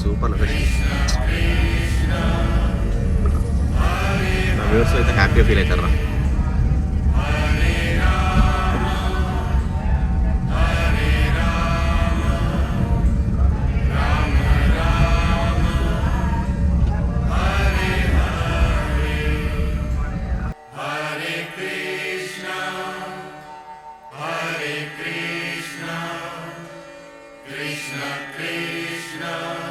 Super friends viewers అయితే హ్యాపీగా feel అవుతారు Krishna.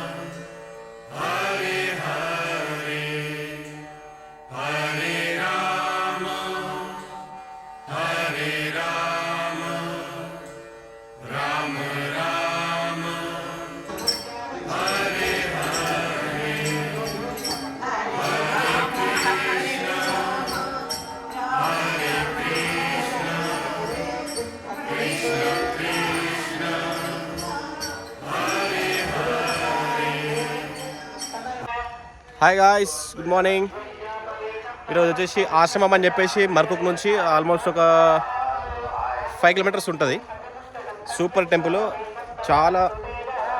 Hi guys good morning ఈరోజు వచ్చేసి ఆశ్రమం అని చెప్పేసి మరకుక్ నుంచి ఆల్మోస్ట్ ఒక ఫైవ్ కిలోమీటర్స్ ఉంటుంది. సూపర్ టెంపుల్ చాలా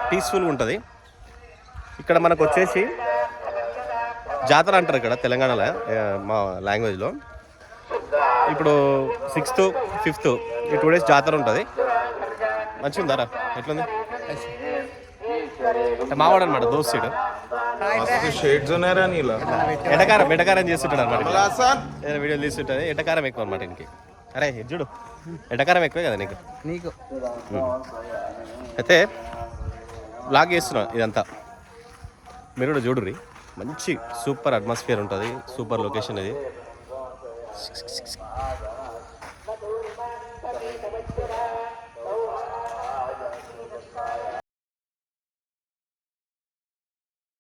పీస్ఫుల్గా ఉంటుంది. ఇక్కడ మనకు వచ్చేసి జాతర అంటారు ఇక్కడ తెలంగాణలో మా లాంగ్వేజ్లో ఇప్పుడు సిక్స్త్ ఫిఫ్త్ ఈ టూ డేస్ జాతర ఉంటుంది. మంచిగా ఉందారా ఎట్లుంది? మావాడు అనమాట దోస్తుడు షేడ్స్ ఎటకారం ఎటకారం చేస్తుంటాడు అనమాట వీడియో తీస్తుంటుంది ఎటకారం ఎక్కువ అనమాట ఇంటికి అరే చూడు. ఎటకారం ఎక్కువే కదా నీకు? నీకు. అయితే బ్లాగ్ చేస్తున్నా ఇదంతా. మీరు కూడా చూడుర్రి. మంచి సూపర్ అట్మాస్ఫియర్ ఉంటుంది. సూపర్ లొకేషన్ ఇది.